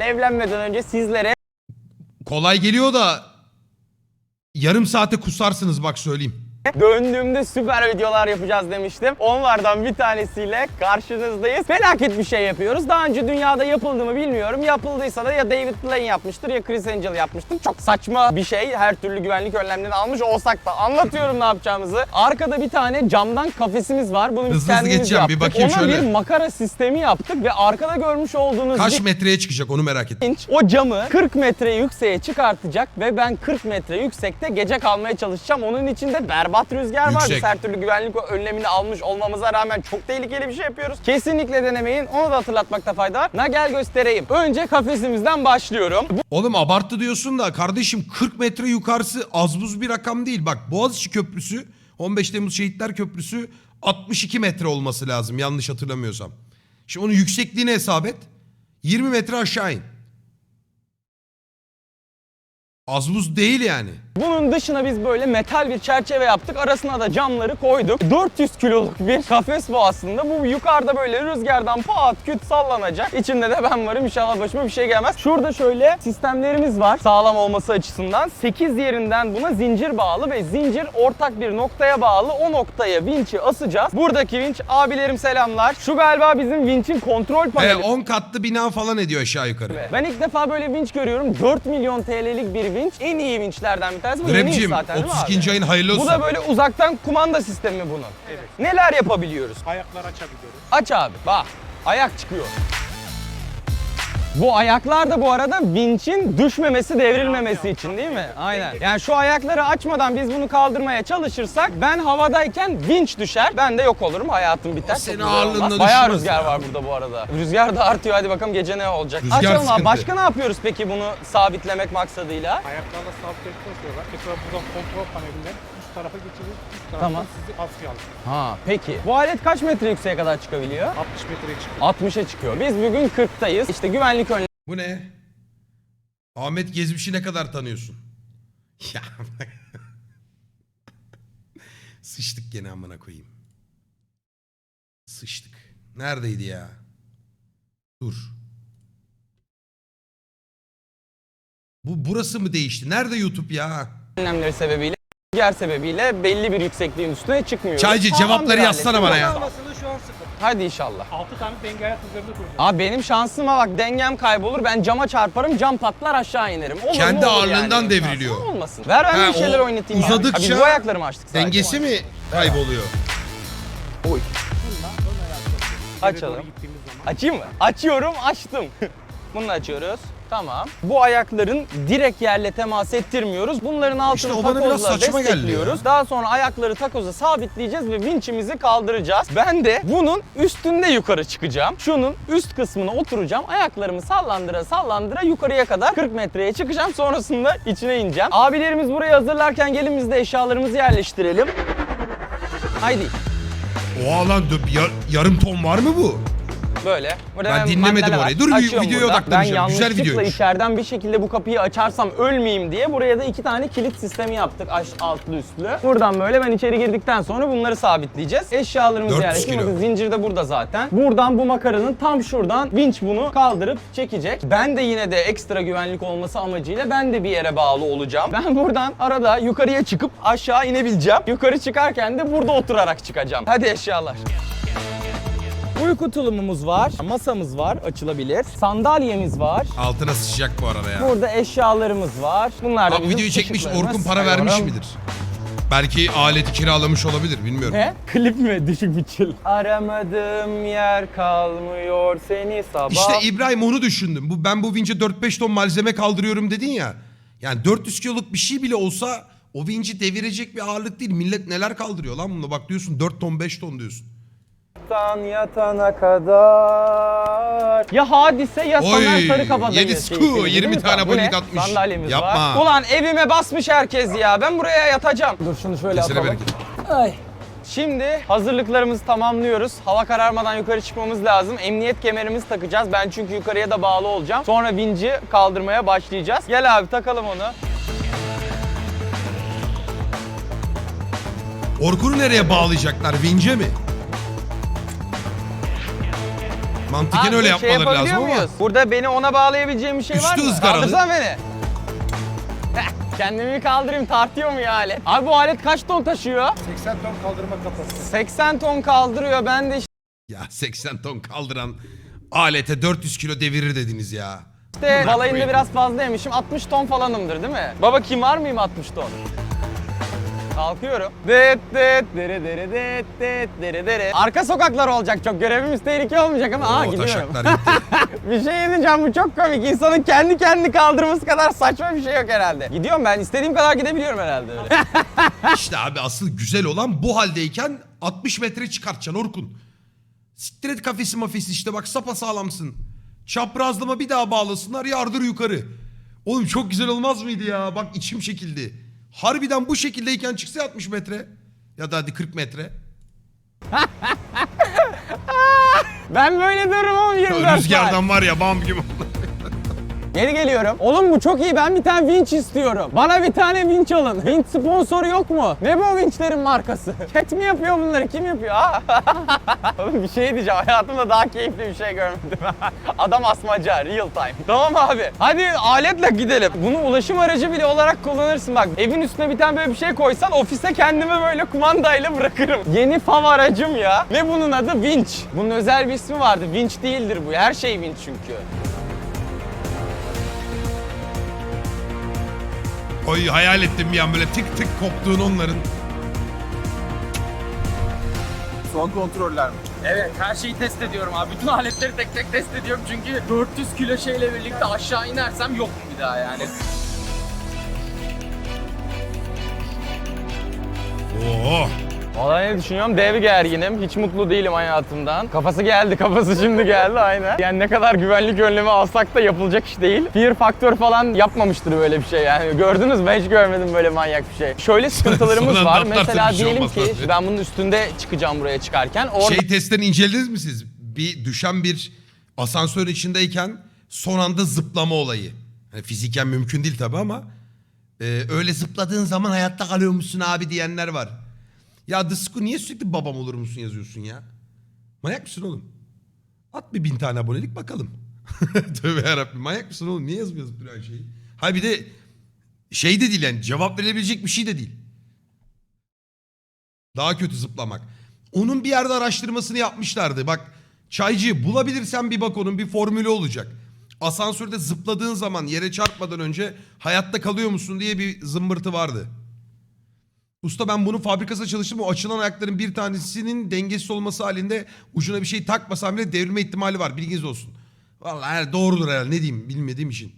evlenmeden önce sizlere Kolay geliyor da yarım saate kusarsınız bak söyleyeyim. Döndüğümde süper videolar yapacağız demiştim. Onlardan bir tanesiyle karşınızdayız. Felaket bir şey yapıyoruz. Daha önce dünyada yapıldı mı bilmiyorum. Yapıldıysa da ya David Blaine yapmıştır ya Chris Angel yapmıştır. Çok saçma bir şey. Her türlü güvenlik önlemlerini almış olsak da anlatıyorum ne yapacağımızı. Arkada bir tane camdan kafesimiz var. Bunu biz Hızlı hızlı kendimiz geçeceğim. Bir yaptık. bakayım Ona şöyle. bir makara sistemi yaptık ve arkada görmüş olduğunuz Kaç bir metreye çıkacak onu merak ettim. inç o camı 40 metre yükseğe çıkartacak ve ben 40 metre yüksekte gece kalmaya çalışacağım. Onun içinde berbat rüzgar var. Yüksek. Biz her türlü güvenlik önlemini almış olmamıza rağmen çok tehlikeli bir şey yapıyoruz. Kesinlikle denemeyin. Onu da hatırlatmakta fayda var. Na gel göstereyim. Önce kafesimizden başlıyorum. Oğlum abarttı diyorsun da kardeşim 40 metre yukarısı az buz bir rakam değil. Bak Boğaziçi Köprüsü 15 Temmuz Şehitler Köprüsü 62 metre olması lazım yanlış hatırlamıyorsam. Şimdi onun yüksekliğini hesap et. 20 metre aşağı in. Az buz değil yani. Bunun dışına biz böyle metal bir çerçeve yaptık. Arasına da camları koyduk. 400 kiloluk bir kafes bu aslında. Bu yukarıda böyle rüzgardan pat küt sallanacak. İçinde de ben varım. İnşallah başıma bir şey gelmez. Şurada şöyle sistemlerimiz var. Sağlam olması açısından. 8 yerinden buna zincir bağlı ve zincir ortak bir noktaya bağlı. O noktaya vinçi asacağız. Buradaki vinç abilerim selamlar. Şu galiba bizim vinçin kontrol paneli. 10 katlı bina falan ediyor aşağı yukarı. Ben ilk defa böyle vinç görüyorum. 4 milyon TL'lik bir vinç. En iyi vinçlerden bir tanesi. Bu yeni Grabcim zaten değil mi 32. abi? ayın hayırlı olsun. Bu da böyle uzaktan kumanda sistemi bunun. Evet. Neler yapabiliyoruz? Ayaklar açabiliyoruz. Aç abi bak. Ayak çıkıyor. Bu ayaklar da bu arada vinçin düşmemesi, devrilmemesi için değil mi? Aynen. Yani şu ayakları açmadan biz bunu kaldırmaya çalışırsak ben havadayken vinç düşer. Ben de yok olurum. Hayatım biter. O senin Çok güzel ağırlığında olmaz. Bayağı düşmez rüzgar ya. var burada bu arada. Rüzgar da artıyor. Hadi bakalım gece ne olacak. Rüzgar Açalım abi. sıkıntı. Başka ne yapıyoruz peki bunu sabitlemek maksadıyla? Ayaklarla sabitledikten sonra mesela buradan kontrol panelinden üst tarafa geçiriyoruz. Üst taraftan Tamam. sizi askıya alır. Ha peki. Bu alet kaç metre yükseğe kadar çıkabiliyor? 60 metreye çıkıyor. 60'a çıkıyor. Biz bugün 40'tayız. İşte güvenlik Bu ne? Ahmet Gezmiş'i ne kadar tanıyorsun? Ya. Sıçtık gene amına koyayım. Sıçtık. Neredeydi ya? Dur. Bu burası mı değişti? Nerede YouTube ya? önlemleri sebebiyle rüzgar sebebiyle belli bir yüksekliğin üstüne çıkmıyoruz. Çaycı, Sağlam cevapları bir yazsana bana ya. Olmasını şu an sıfır. Hadi inşallah. 6 tane denge ayak üzerinde duracak. Abi benim şansıma bak dengem kaybolur. Ben cama çarparım, cam patlar aşağı inerim. Olur Kendi olur ağırlığından yani. devriliyor. Şansım Olmasın. Ver ben Ha, bir şeyler o oynatayım. uzadıkça Ha, biz bu ayakları mı açtık sadece? Dengesi mi kayboluyor? Oy. Açalım. gittiğimiz zaman Açayım mı? Açıyorum, açtım. Bunu da açıyoruz. Tamam. Bu ayakların direkt yerle temas ettirmiyoruz. Bunların altını İşte takozla destekliyoruz. Daha sonra ayakları takoza sabitleyeceğiz ve vinçimizi kaldıracağız. Ben de bunun üstünde yukarı çıkacağım. Şunun üst kısmına oturacağım. Ayaklarımı sallandıra sallandıra yukarıya kadar 40 metreye çıkacağım. Sonrasında içine ineceğim. Abilerimiz burayı hazırlarken gelin biz de eşyalarımızı yerleştirelim. Haydi. Oha lan yar- yarım ton var mı bu? Böyle. Burada Ben dinlemedim mandala var. orayı. Dur, Açıyorum videoya burada. odaklanacağım. Ben Güzel yanlışlıkla videoymuş. içeriden bir şekilde bu kapıyı açarsam ölmeyeyim diye buraya da iki tane kilit sistemi yaptık aş altlı üstlü. Buradan böyle ben içeri girdikten sonra bunları sabitleyeceğiz. Eşyalarımızı 400 yerleştirdik. kilo. Bakın zincir de burada zaten. Buradan bu makaranın tam şuradan vinç bunu kaldırıp çekecek. Ben de yine de ekstra güvenlik olması amacıyla ben de bir yere bağlı olacağım. Ben buradan arada yukarıya çıkıp aşağı inebileceğim. Yukarı çıkarken de burada oturarak çıkacağım. Hadi eşyalar. Uyku tulumumuz var, masamız var açılabilir, sandalyemiz var. Altına sıçacak bu arada ya. Burada eşyalarımız var. Bunlar da Abi bizim videoyu çekmiş ışıklarımız. Orkun para vermiş Sayıyorum. midir? Belki aleti kiralamış olabilir bilmiyorum. Ne? Klip mi? Düşük bütçeli. Aramadığım yer kalmıyor seni sabah. İşte İbrahim onu düşündüm. Bu ben bu vince 4-5 ton malzeme kaldırıyorum dedin ya. Yani 400 kiloluk bir şey bile olsa o vinci devirecek bir ağırlık değil. Millet neler kaldırıyor lan bunda bak diyorsun 4 ton 5 ton diyorsun. Yattan yatana kadar. Ya hadise ya Oy, Soner Sarıkabadayı. yedi şey sku, filmi, 20 değil mi? tane abonelik atmış. Sandalyemiz Yapma. var. Ulan evime basmış herkes ya. Ben buraya yatacağım. Dur şunu şöyle Kesene atalım. bereket. Ay. Şimdi hazırlıklarımızı tamamlıyoruz. Hava kararmadan yukarı çıkmamız lazım. Emniyet kemerimizi takacağız. Ben çünkü yukarıya da bağlı olacağım. Sonra vinci kaldırmaya başlayacağız. Gel abi takalım onu. Orkun'u nereye bağlayacaklar? Vince mi? Mantıken Abi, öyle şey yapmaları yapabiliyor lazım ama. muyuz? Burada beni ona bağlayabileceğim bir şey var Üstü mı? ızgaralı. Kaldırsana beni. Heh, Kendimi kaldırayım tartıyor mu ya alet? Abi bu alet kaç ton taşıyor? 80 ton kaldırma kapasitesi. 80 ton kaldırıyor. Ben de Ya 80 ton kaldıran alete 400 kilo devirir dediniz ya. işte balayında biraz fazla yemişim. 60 ton falanımdır değil mi? Baba kim var mıyım 60 ton? Kalkıyorum. Dıt dıt dere dere dıt dıt dere dere. Arka sokaklar olacak çok görevimiz tehlike olmayacak ama aa gidiyorum. Bir şey diyeceğim bu çok komik. İnsanın kendi kendini kaldırması kadar saçma bir şey yok herhalde. Gidiyorum ben istediğim kadar gidebiliyorum herhalde öyle. işte abi asıl güzel olan bu haldeyken 60 metre çıkartacaksın Orkun. Siktir et kafesi mafesi işte bak sapa sağlamsın. Çaprazlama bir daha bağlasınlar yardır yukarı. Oğlum çok güzel olmaz mıydı ya? Bak içim çekildi. Harbiden bu şekildeyken çıksa 60 metre. Ya da hadi 40 metre. ben böyle dururum ama 24 saat. Rüzgardan var ya bam gibi. Geri geliyorum. Oğlum bu çok iyi. Ben bir tane vinç istiyorum. Bana bir tane vinç alın. Vinç sponsoru yok mu? Ne bu vinçlerin markası? Ket mi yapıyor bunları? Kim yapıyor? Oğlum bir şey diyeceğim. Hayatımda daha keyifli bir şey görmedim. Adam asmaca, real time. Tamam abi. Hadi aletle gidelim. Bunu ulaşım aracı bile olarak kullanırsın. Bak evin üstüne bir tane böyle bir şey koysan ofise kendimi böyle kumandayla bırakırım. Yeni fav aracım ya. Ne bunun adı? Vinç. Bunun özel bir ismi vardı. Vinç değildir bu. Her şey vinç çünkü. Oy hayal ettim bir an böyle tık tık koptuğun onların. Son kontroller mi? Evet her şeyi test ediyorum abi. Bütün aletleri tek tek test ediyorum çünkü 400 kilo şeyle birlikte aşağı inersem yok bir daha yani. Oo. Valla ne düşünüyorum? Dev gerginim. Hiç mutlu değilim hayatımdan. Kafası geldi, kafası şimdi geldi aynen. Yani ne kadar güvenlik önlemi alsak da yapılacak iş değil. Fear faktör falan yapmamıştır böyle bir şey yani. Gördünüz mü? Hiç görmedim böyle manyak bir şey. Şöyle sıkıntılarımız var. Mesela bir şey diyelim olmaz ki tabii. ben bunun üstünde çıkacağım buraya çıkarken. Orada Şey testlerini incelediniz mi siz? Bir düşen bir asansör içindeyken son anda zıplama olayı. Yani fiziken mümkün değil tabi ama e, öyle zıpladığın zaman hayatta kalıyormuşsun abi diyenler var. Ya Dıskı niye sürekli babam olur musun yazıyorsun ya? Manyak mısın oğlum? At bir bin tane abonelik bakalım. Tövbe yarabbim manyak mısın oğlum? Niye yazmıyorsun bir şeyi? Ha bir de şey de değil yani cevap verilebilecek bir şey de değil. Daha kötü zıplamak. Onun bir yerde araştırmasını yapmışlardı. Bak çaycı bulabilirsen bir bak onun bir formülü olacak. Asansörde zıpladığın zaman yere çarpmadan önce hayatta kalıyor musun diye bir zımbırtı vardı. Usta ben bunun fabrikasında çalıştım. O açılan ayakların bir tanesinin dengesiz olması halinde ucuna bir şey takmasam bile devrilme ihtimali var. Bilginiz olsun. Vallahi doğrudur herhalde ne diyeyim bilmediğim için.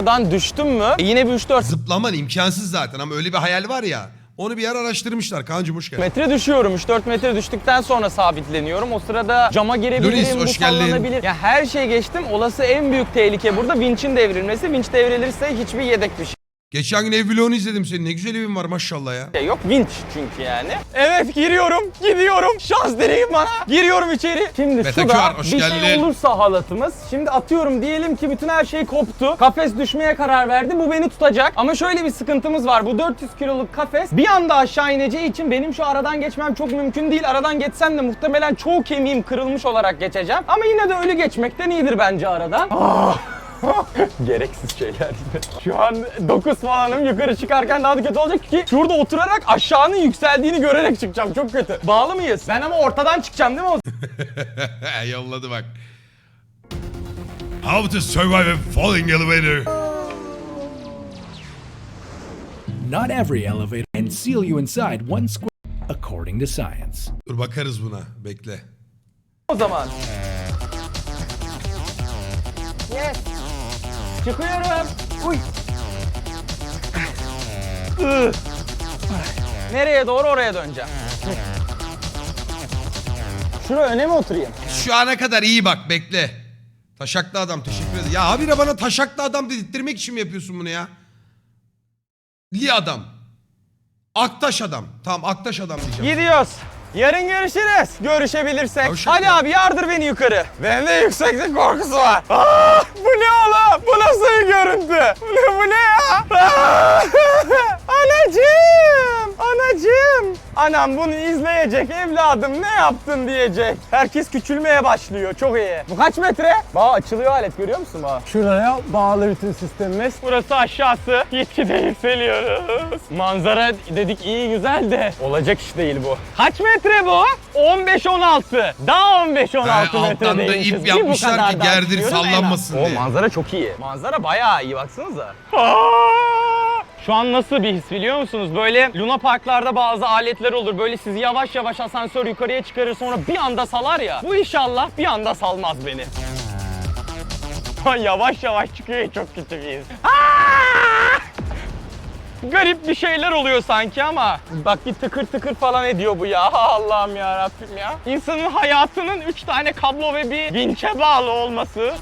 oradan düştüm mü yine bir 3-4 Zıplaman imkansız zaten ama öyle bir hayal var ya. Onu bir yer araştırmışlar. Kaan'cım hoş geldin. metre düşüyorum. 3-4 metre düştükten sonra sabitleniyorum. O sırada cama girebilirim, bu hoş geldin. sallanabilir. Ya her şey geçtim. Olası en büyük tehlike burada vinçin devrilmesi. Vinç devrilirse hiçbir yedek bir Geçen gün ev vlogunu izledim senin. Ne güzel evin var maşallah ya. şey yok. Vinç çünkü yani. Evet giriyorum, gidiyorum. Şans deneyin bana. Giriyorum içeri. Şimdi Metakör, şurada hoş bir geldin. şey olursa halatımız. Şimdi atıyorum diyelim ki bütün her şey koptu. Kafes düşmeye karar verdi. Bu beni tutacak. Ama şöyle bir sıkıntımız var. Bu 400 kiloluk kafes bir anda aşağı ineceği için benim şu aradan geçmem çok mümkün değil. Aradan geçsem de muhtemelen çoğu kemiğim kırılmış olarak geçeceğim. Ama yine de ölü geçmekten iyidir bence aradan. Gereksiz şeyler yine. Şu an 9 falanım yukarı çıkarken daha da kötü olacak ki şurada oturarak aşağının yükseldiğini görerek çıkacağım. Çok kötü. Bağlı mıyız? Ben ama ortadan çıkacağım değil mi o Yolladı bak. How to survive a falling elevator. Not every elevator can seal you inside one square, according to science. Dur bakarız buna. Bekle. o zaman? Yes. Çıkıyorum. Uy. Nereye doğru oraya döneceğim. Şuraya öne mi oturayım? Şu ana kadar iyi bak bekle. Taşaklı adam teşekkür ederim. Ya habire bana taşaklı adam dedirtmek için mi yapıyorsun bunu ya? Li adam. Aktaş adam. Tamam Aktaş adam diyeceğim. Gidiyoruz. Yarın görüşürüz. Görüşebilirsek. Tavşan Hadi abi yardır beni yukarı. Bende yükseklik korkusu var. Aa, bu ne oğlum? Bu nasıl bir görüntü? Bu ne, bu ne ya? Aa, anacığım. Anacığım. Ana Ailem bunu izleyecek evladım ne yaptın diyecek. Herkes küçülmeye başlıyor çok iyi. Bu kaç metre? Bak açılıyor alet görüyor musun bak? Şuraya bağlı bütün sistemimiz. Burası aşağısı. Gitgide yükseliyoruz. Manzara dedik iyi güzel de olacak iş değil bu. Kaç metre bu? 15-16. Daha 15-16 Ha, metre alttan da ip yapmışlar ki gerdir, sallanmasın O diye. manzara çok iyi. Manzara bayağı iyi baksanıza. Şu an nasıl bir his biliyor musunuz? Böyle Luna Parklarda bazı aletler olur. Böyle sizi yavaş yavaş asansör yukarıya çıkarır sonra bir anda salar ya. Bu inşallah bir anda salmaz beni. yavaş yavaş çıkıyor çok kötü bir his. Garip bir şeyler oluyor sanki ama bak bir tıkır tıkır falan ediyor bu ya. Allah'ım ya Rabbim ya. İnsanın hayatının 3 tane kablo ve bir vinçe bağlı olması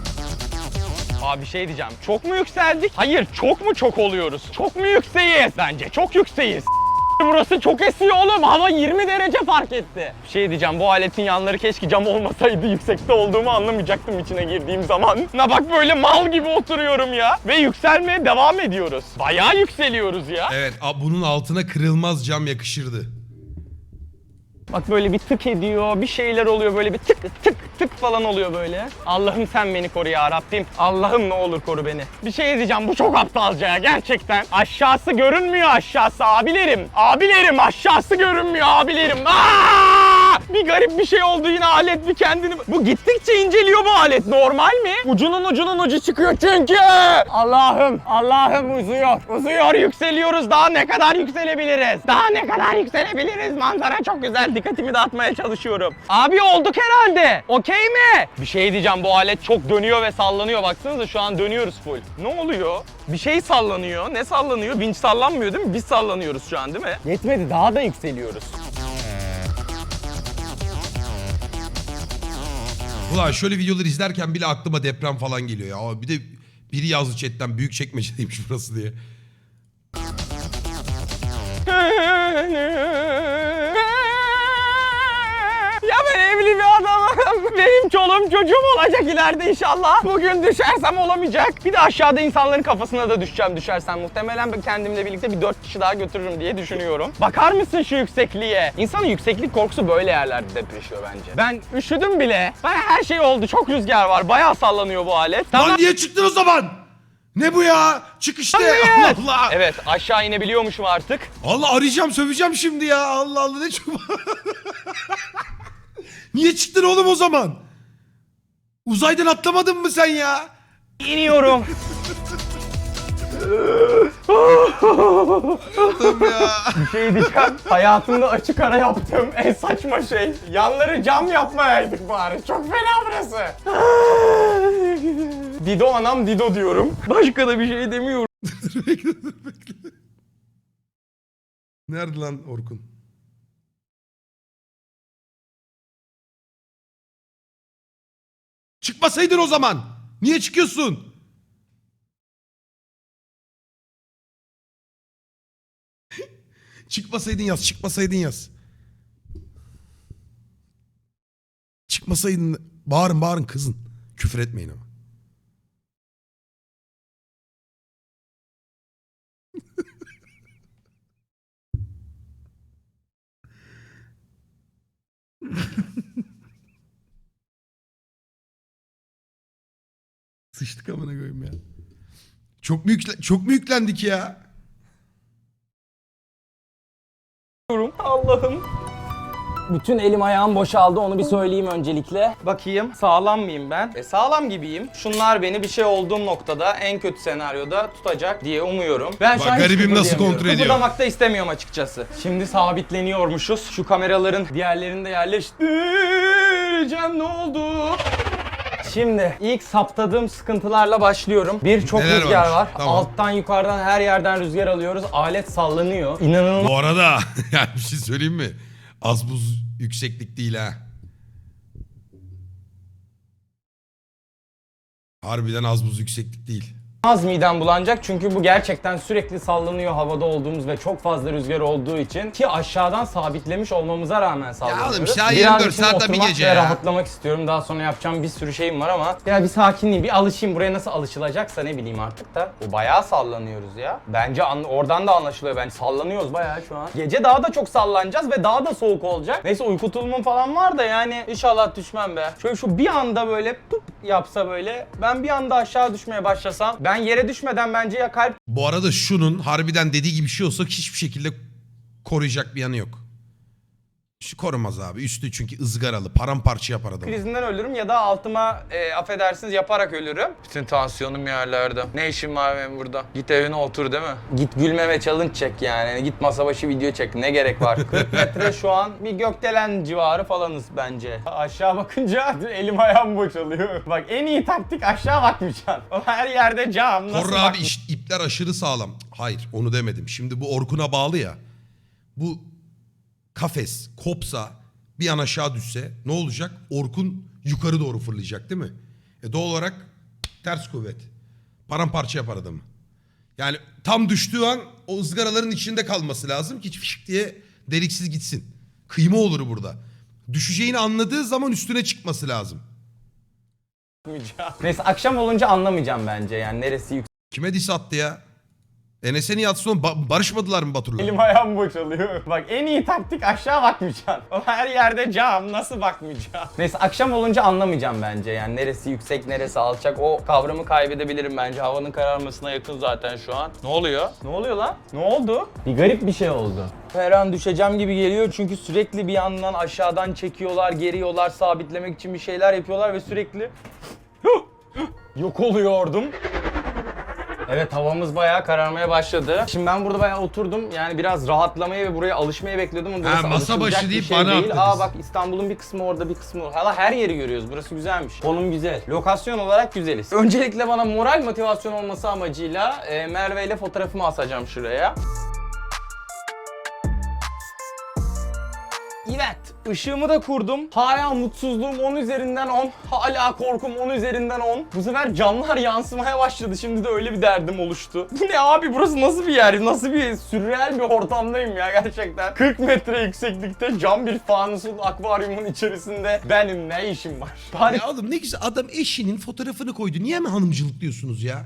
Abi bir şey diyeceğim. Çok mu yükseldik? Hayır, çok mu çok oluyoruz? Çok mu yükseğiz? Bence çok yükseğiz. Burası çok esiyor oğlum. Hava 20 derece fark etti. Bir şey diyeceğim. Bu aletin yanları keşke cam olmasaydı. Yüksekte olduğumu anlamayacaktım içine girdiğim zaman. Na bak böyle mal gibi oturuyorum ya. Ve yükselmeye devam ediyoruz. Bayağı yükseliyoruz ya. Evet a- bunun altına kırılmaz cam yakışırdı. Bak böyle bir tık ediyor, bir şeyler oluyor böyle bir tık tık tık falan oluyor böyle. Allah'ım sen beni koru ya Rabbim. Allah'ım ne olur koru beni. Bir şey diyeceğim bu çok aptalca ya gerçekten. Aşağısı görünmüyor aşağısı abilerim. Abilerim aşağısı görünmüyor abilerim. Aa! Bir garip bir şey oldu yine alet bir kendini... Bu gittikçe inceliyor bu alet normal mi? Ucunun ucunun ucu çıkıyor çünkü. Allah'ım Allah'ım uzuyor. Uzuyor yükseliyoruz daha ne kadar yükselebiliriz? Daha ne kadar yükselebiliriz? Manzara çok güzel dikkatimi dağıtmaya çalışıyorum. Abi olduk herhalde. Okey mi? Bir şey diyeceğim bu alet çok dönüyor ve sallanıyor. Baksanıza şu an dönüyoruz full. Ne oluyor? Bir şey sallanıyor. Ne sallanıyor? Vinç sallanmıyor değil mi? Biz sallanıyoruz şu an değil mi? Yetmedi daha da yükseliyoruz. Ulan şöyle videoları izlerken bile aklıma deprem falan geliyor ya. Bir de biri yazdı chatten büyük çekmecedeymiş burası diye. Ya ben evli bir adamım. Benim çoluğum çocuğum olacak ileride inşallah. Bugün düşersem olamayacak. Bir de aşağıda insanların kafasına da düşeceğim düşersem. Muhtemelen ben kendimle birlikte bir dört kişi daha götürürüm diye düşünüyorum. Bakar mısın şu yüksekliğe? İnsanın yükseklik korkusu böyle yerlerde depreşiyor bence. Ben üşüdüm bile. Baya her şey oldu. Çok rüzgar var. Bayağı sallanıyor bu alet. Lan niye çıktın o zaman? Ne bu ya? Çık işte. Allah Allah. Evet aşağı inebiliyormuşum artık. Allah arayacağım söveceğim şimdi ya. Allah Allah ne çok... Niye çıktın oğlum o zaman? Uzaydan atlamadın mı sen ya? İniyorum. Allah'ım ya. Bir şey diyeceğim. Hayatımda açık ara yaptığım en saçma şey. Yanları cam yapmayaydık bari. Çok fena burası. Dido anam Dido diyorum. Başka da bir şey demiyorum. Nerede lan Orkun? Çıkmasaydın o zaman. Niye çıkıyorsun? çıkmasaydın yaz, çıkmasaydın yaz. Çıkmasaydın bağırın bağırın kızın. Küfür etmeyin ama. Sıçtık amına koyayım ya. Çok mu, yükle- çok mu yüklendik ya? Allah'ım. Bütün elim ayağım boşaldı onu bir söyleyeyim öncelikle. Bakayım sağlam mıyım ben? E, sağlam gibiyim. Şunlar beni bir şey olduğum noktada en kötü senaryoda tutacak diye umuyorum. Ben şu Bak an hiç garibim nasıl kıpırdayamıyorum. kontrol ediyor. Kıpırdamak da istemiyorum açıkçası. Şimdi sabitleniyormuşuz. Şu kameraların diğerlerini de yerleştireceğim ne oldu? Şimdi ilk saptadığım sıkıntılarla başlıyorum. Bir çok Neler rüzgar varmış? var. Tamam. Alttan yukarıdan her yerden rüzgar alıyoruz. Alet sallanıyor. İnanılmaz Bu arada yani bir şey söyleyeyim mi? Az buz yükseklik değil ha. Harbiden az buz yükseklik değil. Az midem bulanacak çünkü bu gerçekten sürekli sallanıyor havada olduğumuz ve çok fazla rüzgar olduğu için ki aşağıdan sabitlemiş olmamıza rağmen sallanıyoruz. oğlum, daha Bir 24 an için saat bir oturmak gece ve ya. rahatlamak istiyorum. Daha sonra yapacağım bir sürü şeyim var ama ya bir sakinleyeyim, bir alışayım. Buraya nasıl alışılacaksa ne bileyim artık da. Bu bayağı sallanıyoruz ya. Bence an- oradan da anlaşılıyor bence. Sallanıyoruz bayağı şu an. Gece daha da çok sallanacağız ve daha da soğuk olacak. Neyse uyku tulumum falan var da yani inşallah düşmem be. Şöyle şu bir anda böyle pup yapsa böyle ben bir anda aşağı düşmeye başlasam ben yere düşmeden bence ya kalp Bu arada şunun harbiden dediği gibi bir şey olsa hiçbir şekilde koruyacak bir yanı yok. Şu korumaz abi. Üstü çünkü ızgaralı. Paramparça yapar adamı. krizinden ölürüm ya da altıma e, affedersiniz yaparak ölürüm. Bütün tansiyonum yerlerde. Ne işim var benim burada? Git evine otur değil mi? Git gülmeme challenge çek yani. Git masa başı video çek. Ne gerek var? 40 metre şu an bir gökdelen civarı falanız bence. Aşağı bakınca elim ayağım boşalıyor. Bak en iyi taktik aşağı bakmayacaksın. Her yerde cam. Nasıl Korra abi bakmayacaksın? iş- ipler aşırı sağlam. Hayır onu demedim. Şimdi bu Orkun'a bağlı ya. Bu kafes kopsa bir an aşağı düşse ne olacak? Orkun yukarı doğru fırlayacak değil mi? E doğal olarak ters kuvvet. Paramparça yapar adamı. Yani tam düştüğü an o ızgaraların içinde kalması lazım ki fışk diye deliksiz gitsin. Kıyma olur burada. Düşeceğini anladığı zaman üstüne çıkması lazım. Neyse akşam olunca anlamayacağım bence yani neresi Kime dis attı ya? Enes'e niye atsın oğlum? Ba- barışmadılar mı Batur'la? Elim ayağım boşalıyor. Bak en iyi taktik aşağı bakmayacaksın. Her yerde cam nasıl bakmayacaksın? Neyse akşam olunca anlamayacağım bence yani neresi yüksek neresi alçak o kavramı kaybedebilirim bence. Havanın kararmasına yakın zaten şu an. Ne oluyor? Ne oluyor lan? Ne oldu? Bir garip bir şey oldu. Her an düşeceğim gibi geliyor çünkü sürekli bir yandan aşağıdan çekiyorlar, geriyorlar, sabitlemek için bir şeyler yapıyorlar ve sürekli yok oluyordum. Evet havamız bayağı kararmaya başladı. Şimdi ben burada bayağı oturdum. Yani biraz rahatlamayı ve buraya alışmayı bekliyordum ama burası Ha, masa başı bir deyip şey bana değil. Aa bak İstanbul'un bir kısmı orada bir kısmı orada. Hala her yeri görüyoruz. Burası güzelmiş. Konum güzel. Lokasyon olarak güzeliz. Öncelikle bana moral motivasyon olması amacıyla e, Merve ile fotoğrafımı asacağım şuraya. Evet, ışığımı da kurdum. Hala mutsuzluğum 10 üzerinden 10. Hala korkum 10 üzerinden 10. Bu sefer camlar yansımaya başladı. Şimdi de öyle bir derdim oluştu. Bu ne abi burası nasıl bir yer? Nasıl bir sürreel bir ortamdayım ya gerçekten. 40 metre yükseklikte cam bir fanusun akvaryumun içerisinde benim ne işim var? Bari Ya oğlum ne güzel adam eşinin fotoğrafını koydu. Niye mi hanımcılık diyorsunuz ya?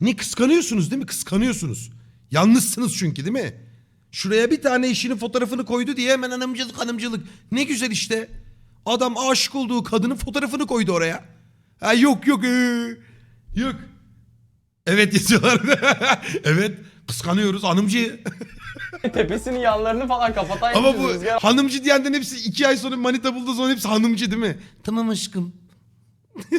Ne kıskanıyorsunuz değil mi? Kıskanıyorsunuz. Yalnızsınız çünkü değil mi? Şuraya bir tane eşinin fotoğrafını koydu diye hemen hanımcılık hanımcılık. Ne güzel işte. Adam aşık olduğu kadının fotoğrafını koydu oraya. Ha yok yok ee, yok. Evet yazıyorlar. evet kıskanıyoruz hanımcı. tepesinin yanlarını falan kapatayım. Ama bu hanımcı diyenden hepsi iki ay sonra manita buldu sonra hepsi hanımcı değil mi? Tamam aşkım.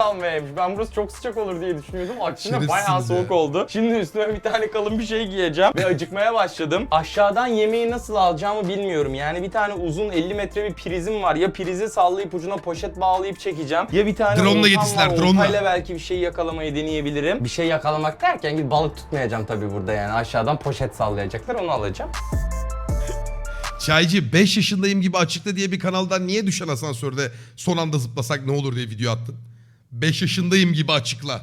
Almayaymış. Ben burası çok sıcak olur diye düşünüyordum. Aksine Şerefsiz bayağı ya. soğuk oldu. Şimdi üstüme bir tane kalın bir şey giyeceğim ve acıkmaya başladım. Aşağıdan yemeği nasıl alacağımı bilmiyorum. Yani bir tane uzun 50 metre bir prizim var. Ya prizi sallayıp ucuna poşet bağlayıp çekeceğim. Ya bir tane Drone'la var. drone'la. Oltayla belki bir şey yakalamayı deneyebilirim. Bir şey yakalamak derken bir balık tutmayacağım tabii burada yani. Aşağıdan poşet sallayacaklar onu alacağım. Çaycı 5 yaşındayım gibi açıkta diye bir kanaldan niye düşen asansörde son anda zıplasak ne olur diye video attın. 5 yaşındayım gibi açıkla.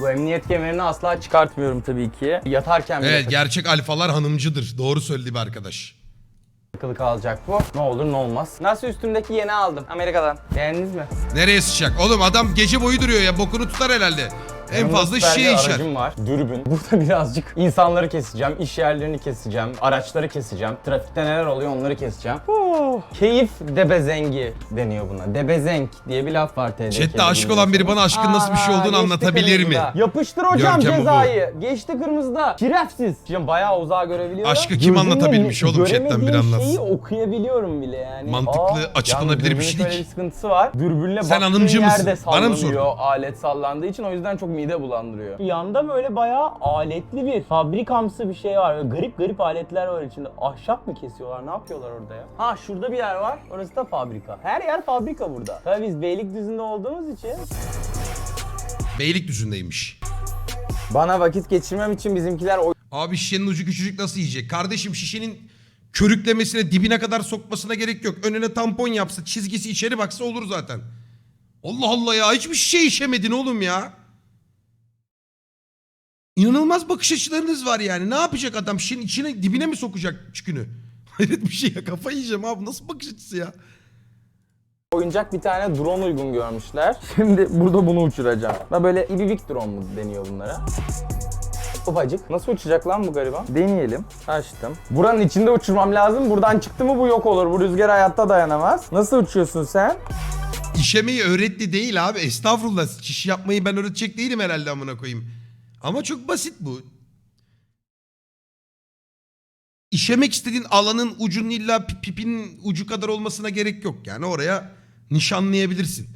Bu emniyet kemerini asla çıkartmıyorum tabii ki. Yatarken bile Evet gerçek alfalar hanımcıdır. Doğru söyledi bir arkadaş. takılı kalacak bu. Ne olur ne olmaz. Nasıl üstümdeki yeni aldım Amerika'dan. Beğendiniz mi? Nereye sıçacak? Oğlum adam gece boyu duruyor ya bokunu tutar herhalde. En fazla bir işer. aracım var. Dürbün. Burada birazcık insanları keseceğim, iş yerlerini keseceğim, araçları keseceğim. Trafikte neler oluyor onları keseceğim. Oh. Keyif debezengi deniyor buna. Debezenk diye bir laf var TDK'de. Chatte aşık olan biri bana aşkın nasıl bir şey olduğunu geçti anlatabilir mi? kırmızıda. Yapıştır hocam Görkem bu. cezayı. Geçti kırmızıda. Şerefsiz. Şimdi bayağı uzağa görebiliyorum. Aşkı kim Gözümle anlatabilmiş oğlum? Chatten biri göremediğim anlatsın. şeyi okuyabiliyorum bile yani. Mantıklı, açıklanabilir yalnız bir şey dürbünün değil şöyle bir sıkıntısı var. Dürbünle Sen baktığın hanımcı mısın? yerde Bana mı sallanıyor sordun? alet sallandığı için o yüzden çok mide bulandırıyor. Yanda böyle bayağı aletli bir fabrikamsı bir şey var. Böyle garip garip aletler var içinde. Ahşap mı kesiyorlar? Ne yapıyorlar orada ya? Ha şurada bir yer var. Orası da fabrika. Her yer fabrika burada. Tabii biz Beylikdüzü'nde olduğumuz için Beylikdüzü'ndeymiş. bana vakit geçirmem için bizimkiler o Abi şişenin ucu küçücük nasıl yiyecek? Kardeşim şişenin körüklemesine dibine kadar sokmasına gerek yok. Önüne tampon yapsa çizgisi içeri baksa olur zaten. Allah Allah ya hiçbir şey işemedin oğlum ya. İnanılmaz bakış açılarınız var yani. Ne yapacak adam? Şeyin içine dibine mi sokacak çükünü? Hayret bir şey ya. Kafayı yiyeceğim abi. Nasıl bakış açısı ya? oyuncak bir tane drone uygun görmüşler. Şimdi burada bunu uçuracağım. Ben böyle ibibik drone mu deniyor bunlara? Ufacık. Nasıl uçacak lan bu gariban? Deneyelim. Açtım. Buranın içinde uçurmam lazım. Buradan çıktı mı bu yok olur. Bu rüzgar hayatta dayanamaz. Nasıl uçuyorsun sen? İşemeyi öğretti değil abi. Estağfurullah. Çiş yapmayı ben öğretecek değilim herhalde amına koyayım. Ama çok basit bu. İşemek istediğin alanın ucunun illa pi- pipinin ucu kadar olmasına gerek yok. Yani oraya nişanlayabilirsin.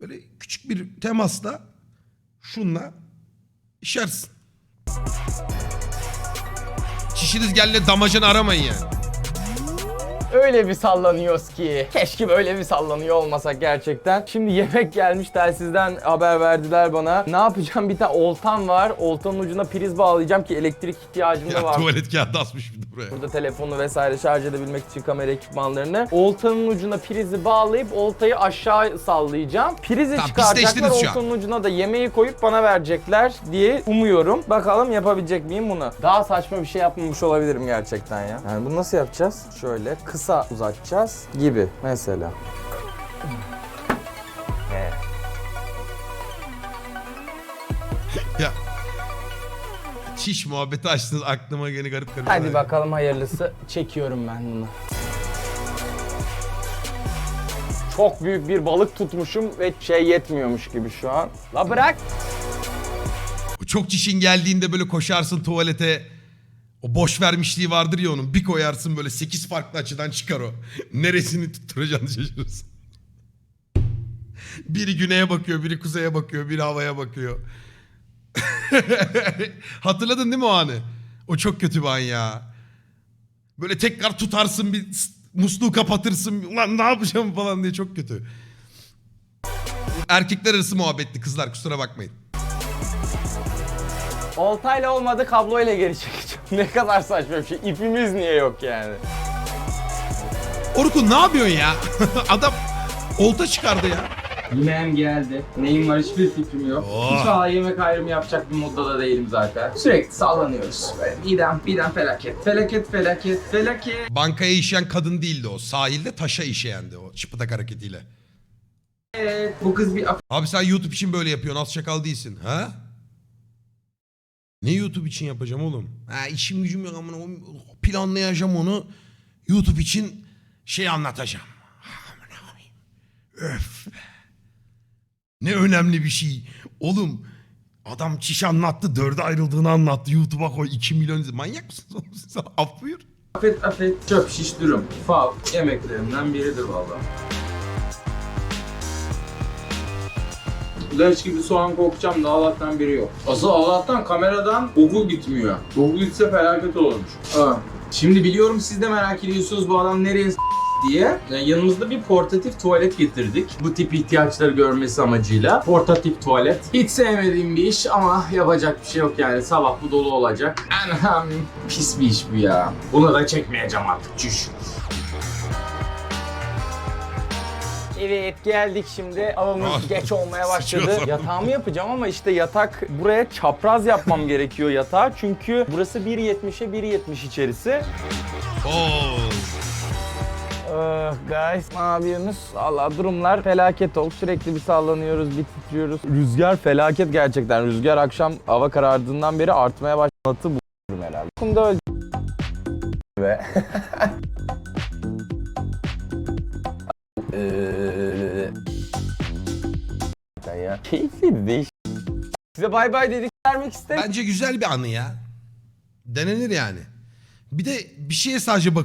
Böyle küçük bir temasla şunla işersin. Çişiniz gelle damacını aramayın yani. Öyle bir sallanıyoruz ki. Keşke böyle bir sallanıyor olmasak gerçekten. Şimdi yemek gelmiş telsizden haber verdiler bana. Ne yapacağım? Bir tane oltam var. Oltanın ucuna priz bağlayacağım ki elektrik ihtiyacım da Ya var. tuvalet kağıdı asmış bir de buraya. Burada telefonu vesaire şarj edebilmek için kamera ekipmanlarını. Oltanın ucuna prizi bağlayıp oltayı aşağı sallayacağım. Prizi Tamam, çıkaracaklar. pisleştiniz şu an. Oltanın ucuna da yemeği koyup bana verecekler diye umuyorum. Bakalım yapabilecek miyim bunu? Daha saçma bir şey yapmamış olabilirim gerçekten ya. Yani bunu nasıl yapacağız? Şöyle kısa uzatacağız gibi mesela. Ya. Çiş muhabbeti açtınız aklıma gene garip garip. Hadi bakalım hayırlısı. Çekiyorum ben bunu. Çok büyük bir balık tutmuşum ve şey yetmiyormuş gibi şu an. La bırak. Çok çişin geldiğinde böyle koşarsın tuvalete. O boş vermişliği vardır ya onun. Bir koyarsın böyle 8 farklı açıdan çıkar o. Neresini tutturacağını şaşırırsın. biri güneye bakıyor, biri kuzeye bakıyor, biri havaya bakıyor. Hatırladın değil mi o anı? O çok kötü bir an ya. Böyle tekrar tutarsın bir musluğu kapatırsın. Ulan ne yapacağım falan diye çok kötü. Erkekler arası muhabbetli kızlar kusura bakmayın. Oltayla olmadı kabloyla geri çekeceğim. Ne kadar saçma bir şey. İpimiz niye yok yani? Orkun ne yapıyorsun ya? Adam olta çıkardı ya. Yemeğim geldi. Neyim var hiçbir fikrim yok. Oh. Hiç hala yemek ayrımı yapacak bir modda da değilim zaten. Sürekli sallanıyoruz. Böyle midem, midem felaket. Felaket, felaket, felaket. Bankaya işeyen kadın değildi o. Sahilde taşa işeyendi o çıpıtak hareketiyle. Bu kız bir Abi sen YouTube için böyle yapıyorsun. Az şakal değilsin. Ha? Ne YouTube için yapacağım oğlum? Ha işim gücüm yok amına koyayım. planlayacağım onu. YouTube için şey anlatacağım. Amına koyayım. Öf. Ne önemli bir şey. Oğlum adam çiş anlattı. Dörde ayrıldığını anlattı. YouTube'a koy 2 milyon izle. Manyak mısın oğlum siz? Af buyur. afet afet çöp şiş dürüm. Fav yemeklerimden biridir vallahi. Leş gibi soğan kokacağım da Allah'tan biri yok. Asıl Allah'tan kameradan koku gitmiyor. Koku gitse felaket olurmuş. Ha. Şimdi biliyorum siz de merak ediyorsunuz bu adam nereye diye. Yanımızda bir portatif tuvalet getirdik. Bu tip ihtiyaçları görmesi amacıyla. Portatif tuvalet. Hiç sevmediğim bir iş ama yapacak bir şey yok yani. Sabah bu dolu olacak. Anam pis bir iş bu ya. Bunu da çekmeyeceğim artık. Çüş. Evet geldik şimdi. Avımız Ah, geç olmaya başladı. Yatağımı yapacağım ama işte yatak buraya çapraz yapmam gerekiyor yatağı. Çünkü burası 1.70'e 1.70 içerisi. Oo. Ah, guys ne yapıyorsunuz? Valla durumlar felaket oldu. Sürekli bir sallanıyoruz, bir titriyoruz. Rüzgar felaket gerçekten. Rüzgar akşam hava karardığından beri artmaya başladı. Bu durum herhalde. Kumda öldü. Ve... Eee, ya. Keyifliydi değiş. Size bay bay dedik vermek istedim. Bence güzel bir anı ya. Denenir yani. Bir de bir şeye sadece bak.